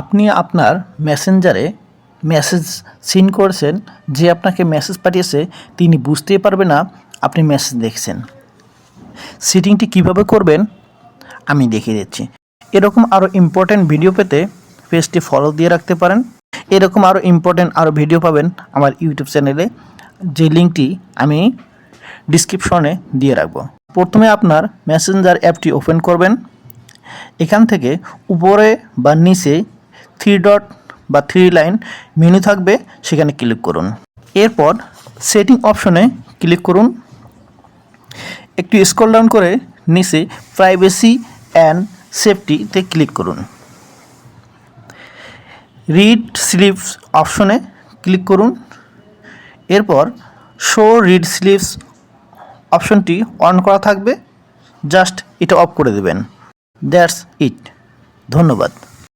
আপনি আপনার মেসেঞ্জারে মেসেজ সিন করেছেন, যে আপনাকে মেসেজ পাঠিয়েছে, তিনি বুঝতেই পারবে না আপনি মেসেজ দেখছেন। সেটিংটি কীভাবে করবেন, আমি দেখিয়ে দিচ্ছি। এরকম আরও ইম্পর্ট্যান্ট ভিডিও পেতে পেজটি ফলো দিয়ে রাখতে পারেন। এরকম আরও ইম্পর্ট্যান্ট আরও ভিডিও পাবেন আমার ইউটিউব চ্যানেলে যে লিঙ্কটি আমি ডিসক্রিপশনে দিয়ে রাখব। প্রথমে আপনার মেসেঞ্জার অ্যাপটি ওপেন করবেন। এখান থেকে উপরে বা নিচে থ্রি ডট বা থ্রি লাইন মেনু থাকবে, সেখানে ক্লিক করুন। এরপর সেটিং অপশনে ক্লিক করুন। একটু স্ক্রল ডাউন করে নিচে প্রাইভেসি অ্যান্ড সেফটিতে ক্লিক করুন। রিড স্লিপস অপশনে ক্লিক করুন। এরপর শো রিড স্লিপস অপশনটি অন করা থাকবে। জাস্ট এটা অফ করে দেবেন। That's it. ধন্যবাদ।